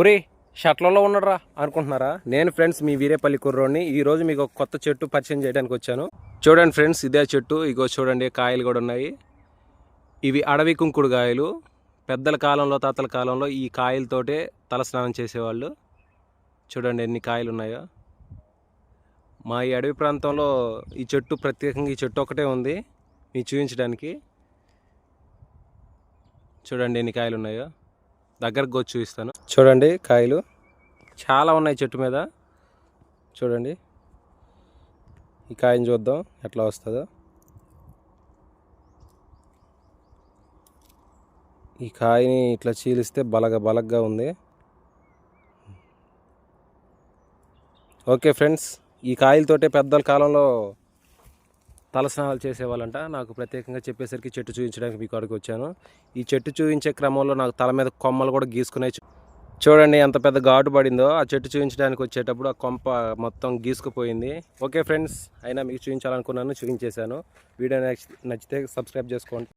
ఒరే షట్లలో ఉన్నారా అనుకుంటున్నారా? నేను ఫ్రెండ్స్ మీ వీరేపల్లి కుర్రోడిని. ఈరోజు మీకు ఒక కొత్త చెట్టు పరిచయం చేయడానికి వచ్చాను. చూడండి ఫ్రెండ్స్ ఇదే చెట్టు. ఇగో చూడండి కాయలు కూడా ఉన్నాయి. ఇవి అడవి కుంకుడు కాయలు. పెద్దల కాలంలో తాతల కాలంలో ఈ కాయలతోటే తలస్నానం చేసేవాళ్ళు. చూడండి ఎన్ని కాయలు ఉన్నాయో. మా ఈ అడవి ప్రాంతంలో ఈ చెట్టు ప్రత్యేకంగా ఈ చెట్టు ఒకటే ఉంది. మీకు చూపించడానికి. చూడండి ఎన్ని కాయలు ఉన్నాయో. దగ్గరకు వచ్చి చూపిస్తాను. చూడండి కాయలు. చాలా ఉన్నాయి చెట్టు మీద. చూడండి. ఈ కాయని చూద్దాం ఎట్లా వస్తుందో. ఈ కాయని ఇట్లా చీలిస్తే బలగ బలగ్గా ఉంది. ఓకే ఫ్రెండ్స్ ఈ కాయలతోటే పెద్దల కాలంలో తలస్నానాలు చేసేవాళ్ళంట. నాకు ప్రత్యేకంగా చెప్పేసరికి చెట్టు చూపించడానికి మీకు అడిగి వచ్చాను. ఈ చెట్టు చూపించే క్రమంలో నాకు తల మీద కొమ్మలు కూడా గీసుకున్నాయి చూడండి ఎంత పెద్ద ఘాటు పడిందో. ఆ చెట్టు చూపించడానికి వచ్చేటప్పుడు ఆ కొంప మొత్తం గీసుకుపోయింది. ఓకే ఫ్రెండ్స్ అయినా మీకు చూపించాలనుకున్నాను చూపించేశాను వీడియో నచ్చితే సబ్స్క్రైబ్ చేసుకోండి.